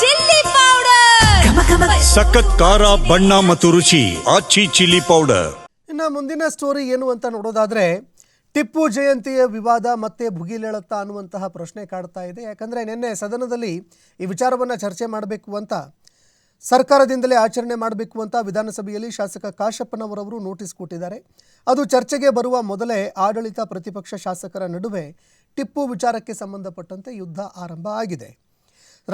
Chilli powder. ಸಖತ್ ಖಾರ ಬಣ್ಣ ಮತ್ತು ರುಚಿ ಆಚಿ ಚಿಲ್ಲಿ ಪೌಡರ್. ಇನ್ನು ಮುಂದಿನ ಸ್ಟೋರಿ ಏನು ಅಂತ ನೋಡೋದಾದ್ರೆ ಟಿಪ್ಪು ಜಯಂತಿಯ ವಿವಾದ ಮತ್ತೆ ಭುಗಿಲೇಳುತ್ತಾ ಅನ್ನುವಂತಹ ಪ್ರಶ್ನೆ ಕಾಡ್ತಾ ಇದೆ. ಯಾಕಂದರೆ ನಿನ್ನೆ ಸದನದಲ್ಲಿ ಈ ವಿಚಾರವನ್ನು ಚರ್ಚೆ ಮಾಡಬೇಕು ಅಂತ ಸರ್ಕಾರದಿಂದಲೇ ಆಚರಣೆ ಮಾಡಬೇಕು ಅಂತ ವಿಧಾನಸಭೆಯಲ್ಲಿ ಶಾಸಕ ಕಾಶಪ್ಪನವರವರು ನೋಟಿಸ್ ಕೊಟ್ಟಿದ್ದಾರೆ. ಅದು ಚರ್ಚೆಗೆ ಬರುವ ಮೊದಲೇ ಆಡಳಿತ ಪ್ರತಿಪಕ್ಷ ಶಾಸಕರ ನಡುವೆ ಟಿಪ್ಪು ವಿಚಾರಕ್ಕೆ ಸಂಬಂಧಪಟ್ಟಂತೆ ಯುದ್ಧ ಆರಂಭ ಆಗಿದೆ.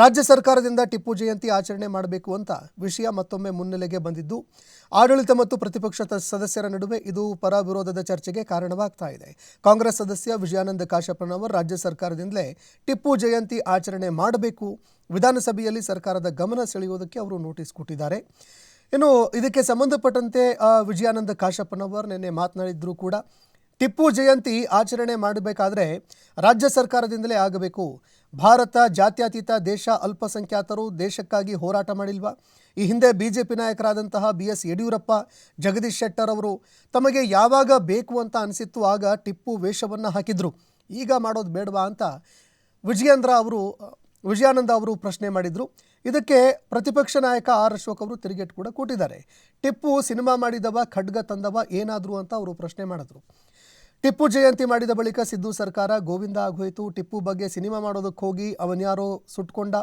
ರಾಜ್ಯ ಸರ್ಕಾರದಿಂದ ಟಿಪ್ಪು ಜಯಂತಿ ಆಚರಣೆ ಮಾಡಬೇಕು ಅಂತ ವಿಷಯ ಮತ್ತೊಮ್ಮೆ ಮುನ್ನೆಲೆಗೆ ಬಂದಿದ್ದು, ಆಡಳಿತ ಮತ್ತು ಪ್ರತಿಪಕ್ಷ ಸದಸ್ಯರ ನಡುವೆ ಇದು ಪರ ವಿರೋಧದ ಚರ್ಚೆಗೆ ಕಾರಣವಾಗ್ತಾ ಇದೆ. ಕಾಂಗ್ರೆಸ್ ಸದಸ್ಯ ವಿಜಯಾನಂದ ಕಾಶಪ್ಪನವರ್ ರಾಜ್ಯ ಸರ್ಕಾರದಿಂದಲೇ ಟಿಪ್ಪು ಜಯಂತಿ ಆಚರಣೆ ಮಾಡಬೇಕು. ವಿಧಾನಸಭೆಯಲ್ಲಿ ಸರ್ಕಾರದ ಗಮನ ಸೆಳೆಯುವುದಕ್ಕೆ ಅವರು ನೋಟಿಸ್ ಕೊಟ್ಟಿದ್ದಾರೆ. ಇನ್ನು ಇದಕ್ಕೆ ಸಂಬಂಧಪಟ್ಟಂತೆ ವಿಜಯಾನಂದ ಕಾಶಪ್ಪನವರ್ ನಿನ್ನೆ ಮಾತನಾಡಿದ್ರು ಕೂಡ, ಟಿಪ್ಪು ಜಯಂತಿ ಆಚರಣೆ ಮಾಡಬೇಕಾದ್ರೆ ರಾಜ್ಯ ಸರ್ಕಾರದಿಂದಲೇ ಆಗಬೇಕು. ಭಾರತ ಜಾತ್ಯತೀತ ದೇಶ ಅಲ್ಪಸಂಖ್ಯಾತರು ದೇಶಕ್ಕಾಗಿ ಹೋರಾಟ ಮಾಡಿಲ್ವಾ? ಈ ಹಿಂದೆ ಬಿ ಜೆ ಪಿ ನಾಯಕರಾದಂತಹ ಬಿ ಎಸ್ ಯಡಿಯೂರಪ್ಪ, ಜಗದೀಶ್ ಶೆಟ್ಟರ್ ಅವರು ತಮಗೆ ಯಾವಾಗ ಬೇಕು ಅಂತ ಅನಿಸಿತ್ತು, ಆಗ ಟಿಪ್ಪು ವೇಷವನ್ನು ಹಾಕಿದ್ರು. ಈಗ ಮಾಡೋದು ಬೇಡವಾ ಅಂತ ವಿಜಯೇಂದ್ರ ಅವರು, ವಿಜಯಾನಂದ ಅವರು ಪ್ರಶ್ನೆ ಮಾಡಿದರು. ಇದಕ್ಕೆ ಪ್ರತಿಪಕ್ಷ ನಾಯಕ ಆರ್ ಅಶೋಕ್ ಅವರು ತಿರುಗೇಟು ಕೂಡ ಕೊಟ್ಟಿದ್ದಾರೆ. ಟಿಪ್ಪು ಸಿನಿಮಾ ಮಾಡಿದವ, ಖಡ್ಗ ತಂದವ ಏನಾದರೂ ಅಂತ ಅವರು ಪ್ರಶ್ನೆ ಮಾಡಿದ್ರು. ಟಿಪ್ಪು ಜಯಂತಿ ಮಾಡಿದ ಬಳಿಕ ಸಿದ್ದು ಸರ್ಕಾರ ಗೋವಿಂದ ಆಗೋಯಿತು. ಟಿಪ್ಪು ಬಗ್ಗೆ ಸಿನಿಮಾ ಮಾಡೋದಕ್ಕೆ ಹೋಗಿ ಅವನ್ಯಾರೋ ಸುಟ್ಕೊಂಡ.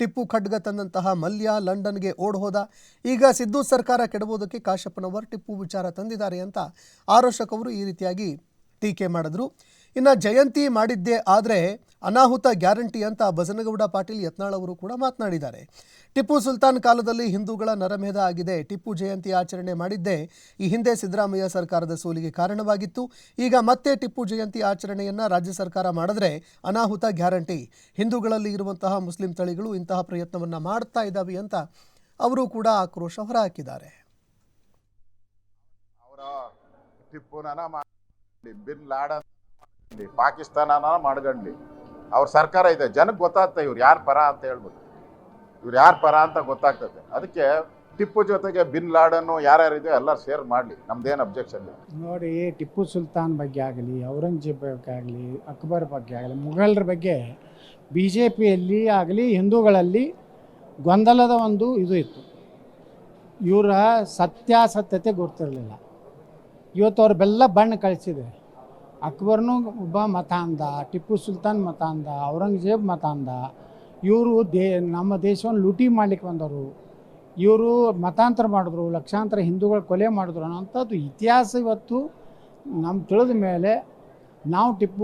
ಟಿಪ್ಪು ಖಡ್ಗ ತಂದಂತಹ ಮಲ್ಯ ಲಂಡನ್ಗೆ ಓಡ್ ಹೋದ. ಈಗ ಸಿದ್ದು ಸರ್ಕಾರ ಕೆಡಬೋದಕ್ಕೆ ಕಾಶಪ್ಪನವರ್ ಟಿಪ್ಪು ವಿಚಾರ ತಂದಿದ್ದಾರೆ ಅಂತ ಆರ್ ಅವರು ಈ ರೀತಿಯಾಗಿ ಟೀಕೆ ಮಾಡಿದ್ರು. ಇನ್ನು ಜಯಂತಿ ಮಾಡಿದ್ದೇ ಆದರೆ ಅನಾಹುತ ಗ್ಯಾರಂಟಿ ಅಂತ ಬಸನಗೌಡ ಪಾಟೀಲ್ ಯತ್ನಾಳ್ ಅವರು ಕೂಡ ಮಾತನಾಡಿದ್ದಾರೆ. ಟಿಪ್ಪು ಸುಲ್ತಾನ್ ಕಾಲದಲ್ಲಿ ಹಿಂದೂಗಳ ನರಮೇಧ ಆಗಿದೆ. ಟಿಪ್ಪು ಜಯಂತಿ ಆಚರಣೆ ಮಾಡಿದ್ದೇ ಈ ಹಿಂದೆ ಸಿದ್ದರಾಮಯ್ಯ ಸರ್ಕಾರದ ಸೋಲಿಗೆ ಕಾರಣವಾಗಿತ್ತು. ಈಗ ಮತ್ತೆ ಟಿಪ್ಪು ಜಯಂತಿ ಆಚರಣೆಯನ್ನ ರಾಜ್ಯ ಸರ್ಕಾರ ಮಾಡಿದ್ರೆ ಅನಾಹುತ ಗ್ಯಾರಂಟಿ. ಹಿಂದೂಗಳಲ್ಲಿ ಇರುವಂತಹ ಮುಸ್ಲಿಂ ತಳಿಗಳು ಇಂತಹ ಪ್ರಯತ್ನವನ್ನ ಮಾಡ್ತಾ ಇದ್ದಾವೆ ಅಂತ ಅವರು ಕೂಡ ಆಕ್ರೋಶ ಹೊರಹಾಕಿದ್ದಾರೆ. ಮಾಡಿ ಬಿನ್ ಲಾಡನ್ ಪಾಕಿಸ್ತಾನನ ಮಾಡ್ಕೊಂಡ್ಲಿ ಅವ್ರ ಸರ್ಕಾರ ಇದೆ ಜನಕ್ಕೆ ಗೊತ್ತಾಗ್ತದೆ ಇವ್ರು ಯಾರು ಪರ ಅಂತ ಹೇಳ್ಬಿಟ್ಟು. ಇವ್ರು ಯಾರು ಪರ ಅಂತ ಗೊತ್ತಾಗ್ತದೆ. ಅದಕ್ಕೆ ಟಿಪ್ಪು ಜೊತೆಗೆ ಬಿನ್ ಲಾಡನ್ನು ಯಾರ್ಯಾರಿದೆಯೋ ಎಲ್ಲ ಶೇರ್ ಮಾಡಲಿ, ನಮ್ದೇನು ಅಬ್ಜೆಕ್ಷನ್ ಇಲ್ಲ. ನೋಡಿ, ಟಿಪ್ಪು ಸುಲ್ತಾನ್ ಬಗ್ಗೆ ಆಗಲಿ, ಔರಂಗಜೇಬ್ ಬಗ್ಗೆ ಆಗಲಿ, ಅಕ್ಬರ್ ಬಗ್ಗೆ ಆಗಲಿ, ಮುಘಲರ ಬಗ್ಗೆ ಬಿ ಜೆ ಪಿಯಲ್ಲಿ ಆಗಲಿ, ಹಿಂದೂಗಳಲ್ಲಿ ಗೊಂದಲದ ಒಂದು ಇದು ಇತ್ತು. ಇವರ ಸತ್ಯಾಸತ್ಯತೆ ಗೊತ್ತಿರಲಿಲ್ಲ. ಇವತ್ತು ಅವ್ರ ಬೆಲ್ಲ ಬಣ್ಣ ಕಳಿಸಿದೆ. ಅಕ್ಬರ್ನು ಒಬ್ಬ ಮತ ಅಂದ, ಟಿಪ್ಪು ಸುಲ್ತಾನ್ ಮತ ಅಂದ, ಔರಂಗಜೇಬ್ ಮತ ಅಂದ. ಇವರು ದೇ, ನಮ್ಮ ದೇಶವನ್ನು ಲೂಟಿ ಮಾಡ್ಲಿಕ್ಕೆ ಬಂದರು ಇವರು ಮತಾಂತರ ಮಾಡಿದ್ರು, ಲಕ್ಷಾಂತರ ಹಿಂದೂಗಳು ಕೊಲೆ ಮಾಡಿದ್ರು ಅನ್ನೋಂಥದ್ದು ಇತಿಹಾಸ ಇವತ್ತು ನಮ್ಮ ತಿಳಿದ ಮೇಲೆ ನಾವು ಟಿಪ್ಪು